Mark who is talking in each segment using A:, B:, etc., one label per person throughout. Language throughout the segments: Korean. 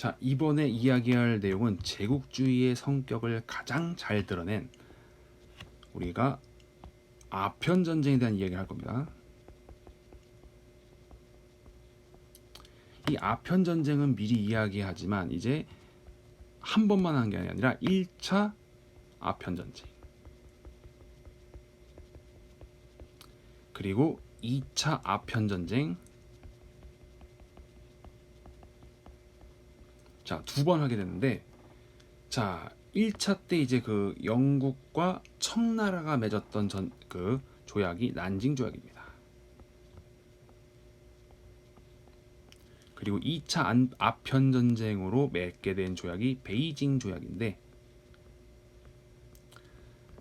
A: 자, 이번에 이야기할 내용은 제국주의의 성격을 가장 잘 드러낸 우리가 아편 전쟁에 대한 이야기를 할 겁니다. 이 아편 전쟁은 미리 이야기하지만 이제 한 번만 한 게 아니라 1차 아편 전쟁. 그리고 2차 아편 전쟁. 자, 두 번 하게 됐는데 자, 1차 때 이제 그 영국과 청나라가 맺었던 전 그 조약이 난징 조약입니다. 그리고 2차 안, 아편 전쟁으로 맺게 된 조약이 베이징 조약인데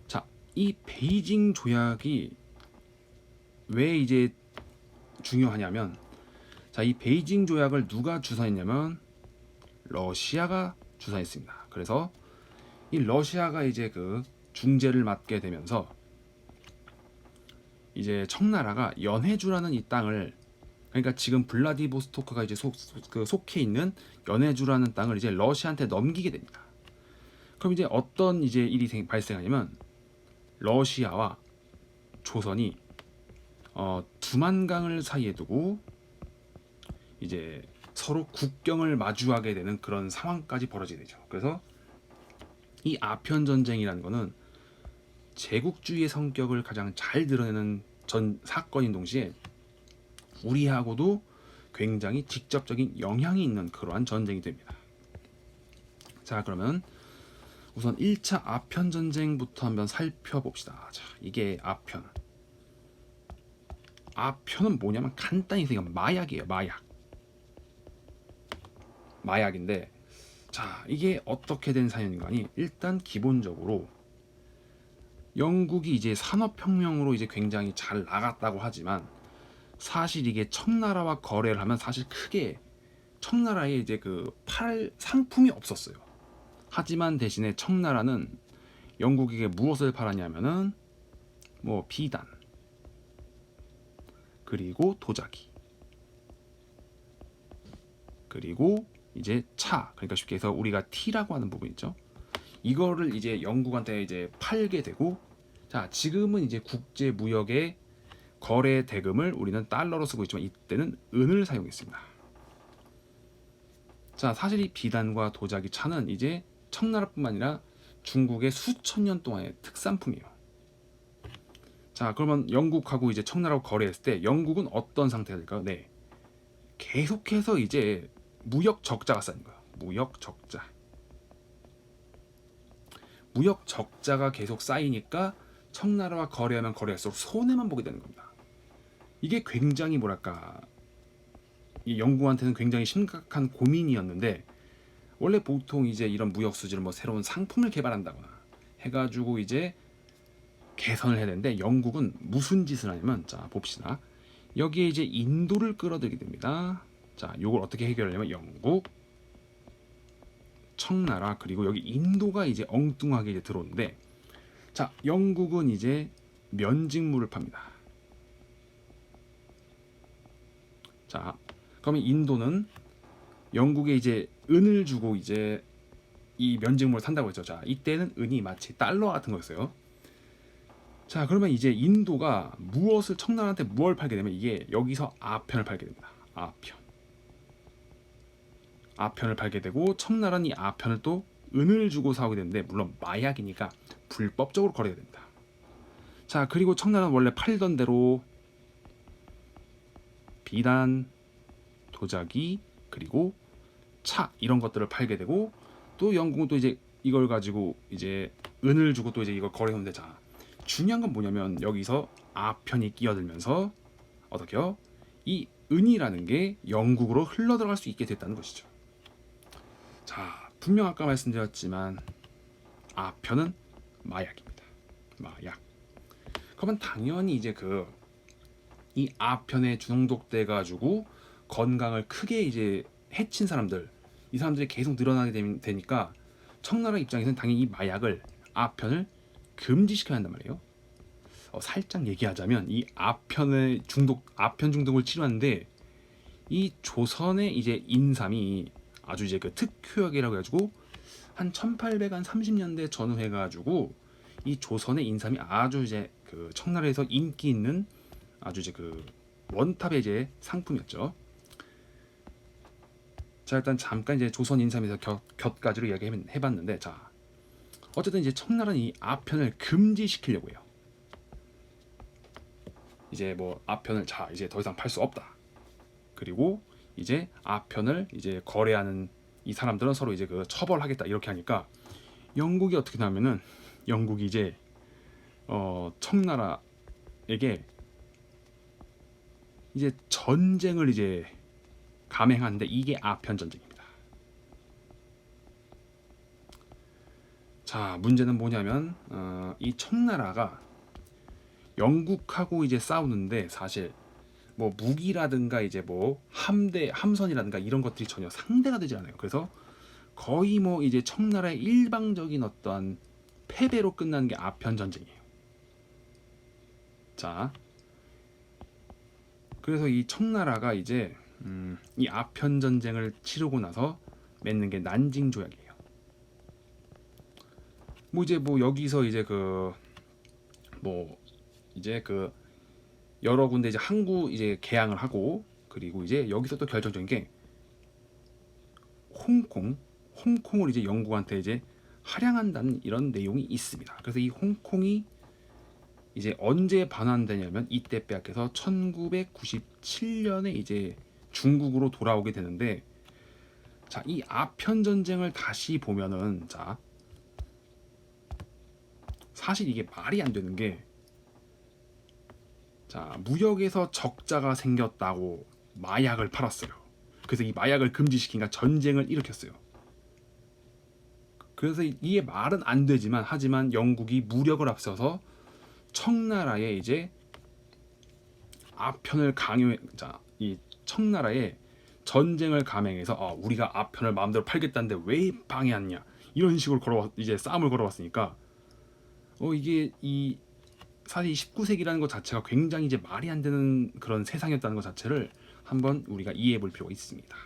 A: 자, 이 베이징 조약이 왜 이제 중요하냐면 자, 이 베이징 조약을 누가 주사했냐면 러시아가 주사했습니다. 그래서 이 러시아가 이제 그 중재를 맡게 되면서 이제 청나라가 연해주라는 이 땅을 그러니까 지금 블라디보스토크가 이제 속, 그 속해 있는 연해주라는 땅을 이제 러시아한테 넘기게 됩니다. 그럼 이제 어떤 이제 일이 생- 발생하냐면 러시아와 조선이 어, 두만강을 사이에 두고 이제 서로 국경을 마주하게 되는 그런 상황까지 벌어지게 되죠. 그래서 이 아편 전쟁이라는 거는 제국주의의 성격을 가장 잘 드러내는 전 사건인 동시에 우리하고도 굉장히 직접적인 영향이 있는 그러한 전쟁이 됩니다. 자, 그러면 우선 1차 아편 전쟁부터 한번 살펴봅시다. 자, 이게 아편. 아편은 뭐냐면 간단히 생각하면 마약이에요. 마약. 마약인데 자, 이게 어떻게 된 사연인가니? 일단 기본적으로 영국이 이제 산업혁명으로 이제 굉장히 잘 나갔다고 하지만 사실 이게 청나라와 거래를 하면 사실 크게 청나라에 이제 그 팔 상품이 없었어요. 하지만 대신에 청나라는 영국에게 무엇을 팔았냐면은 뭐 비단 그리고 도자기 그리고 이제 차 그러니까 쉽게 해서 우리가 티라고 하는 부분 있죠. 이거를 이제 영국한테 이제 팔게 되고 자 지금은 이제 국제 무역의 거래 대금을 우리는 달러로 쓰고 있지만 이때는 은을 사용했습니다. 자 사실 이 비단과 도자기 차는 이제 청나라뿐만 아니라 중국의 수천 년 동안의 특산품이에요. 자 그러면 영국하고 이제 청나라하고 거래했을 때 영국은 어떤 상태가 될까요? 네 계속해서 이제 무역 적자가 쌓인 거예요. 무역 적자. 무역 적자가 계속 쌓이니까 청나라와 거래하면 거래할수록 손해만 보게 되는 겁니다. 이게 굉장히 뭐랄까 이 영국한테는 굉장히 심각한 고민이었는데 원래 보통 이제 이런 무역 수지를 뭐 새로운 상품을 개발한다거나 해가지고 이제 개선을 해야 되는데 영국은 무슨 짓을 하냐면 자 봅시다 여기에 이제 인도를 끌어들이게 됩니다. 자, 요걸 어떻게 해결하냐면 영국, 청나라 그리고 여기 인도가 이제 엉뚱하게 이제 들어오는데 자, 영국은 이제 면직물을 팝니다. 자, 그러면 인도는 영국에 이제 은을 주고 이제 이 면직물을 산다고 했죠. 자, 이때는 은이 마치 달러 같은 거였어요. 자, 그러면 이제 인도가 무엇을 청나라한테 무엇을 팔게 되면 이게 여기서 아편을 팔게 됩니다. 아편. 아편을 팔게 되고 청나라는 이 아편을 또 은을 주고 사오게 되는데 물론 마약이니까 불법적으로 거래가 됩니다. 자 그리고 청나라는 원래 팔던 대로 비단, 도자기 그리고 차 이런 것들을 팔게 되고 또 영국은 또 이제 이걸 가지고 이제 은을 주고 또 이제 이걸 거래하는데 자 중요한 건 뭐냐면 여기서 아편이 끼어들면서 어떻게요? 이 은이라는 게 영국으로 흘러 들어갈 수 있게 됐다는 것이죠. 자, 분명 아까 말씀드렸지만 아편은 마약입니다. 마약. 그러면 당연히 이제 그 이 아편에 중독돼 가지고 건강을 크게 이제 해친 사람들 이 사람들이 계속 늘어나게 되- 되니까 청나라 입장에서는 당연히 이 마약을 아편을 금지시켜야 한단 말이에요. 어, 살짝 얘기하자면 이 아편의 중독 아편 중독을 치료하는데 이 조선의 이제 인삼이 아주 이제 그 특효약이라고 해가지고 한 1830년대 전후 해가지고 이 조선의 인삼이 아주 이제 그 청나라에서 인기 있는 아주 이제 그 원탑의 이제 상품이었죠. 자 일단 잠깐 이제 조선 인삼에서 곁, 곁가지로 이야기해봤는데 자 어쨌든 이제 청나라는 이 아편을 금지시키려고 해요. 이제 뭐 아편을 자 이제 더 이상 팔 수 없다. 그리고 이제 아편을 이제 거래하는 이 사람들은 서로 이제 그 처벌하겠다 이렇게 하니까 영국이 어떻게 나면은 영국이 이제 어 청나라에게 이제 전쟁을 이제 감행하는데 이게 아편 전쟁입니다. 자 문제는 뭐냐면 어, 이 청나라가 영국하고 이제 싸우는데 사실 뭐 무기라든가 이제 뭐 함대 함선이라든가 이런 것들이 전혀 상대가 되지 않아요. 그래서 거의 뭐 이제 청나라의 일방적인 어떠한 패배로 끝나는 게 아편 전쟁이에요. 자, 그래서 이 청나라가 이제 음, 이 아편 전쟁을 치르고 나서 맺는 게 난징 조약이에요. 뭐 이제 뭐 여기서 이제 그 뭐 이제 그 여러 군데 이제 항구 이제 개항을 하고 그리고 이제 여기서 또 결정적인 게 홍콩 홍콩을 이제 영국한테 이제 할양한다는 이런 내용이 있습니다. 그래서 이 홍콩이 이제 언제 반환되냐면 이때 빼앗겨서 1997년에 이제 중국으로 돌아오게 되는데 자 이 아편 전쟁을 다시 보면은 자 사실 이게 말이 안 되는 게 자, 무역에서 적자가 생겼다고 마약을 팔았어요. 그래서 이 마약을 금지시키니까 전쟁을 일으켰어요. 그래서 이게 말은 안 되지만 하지만 영국이 무력을 앞서서 청나라에 이제 아편을 강요해 자, 이 청나라에 전쟁을 감행해서 아, 우리가 아편을 마음대로 팔겠다는데 왜 방해하냐 이런 식으로 걸어 이제 싸움을 걸어왔으니까 어 이게 이 사실 이 19세기라는 것 자체가 굉장히 이제 말이 안 되는 그런 세상이었다는 것 자체를 한번 우리가 이해해 볼 필요가 있습니다.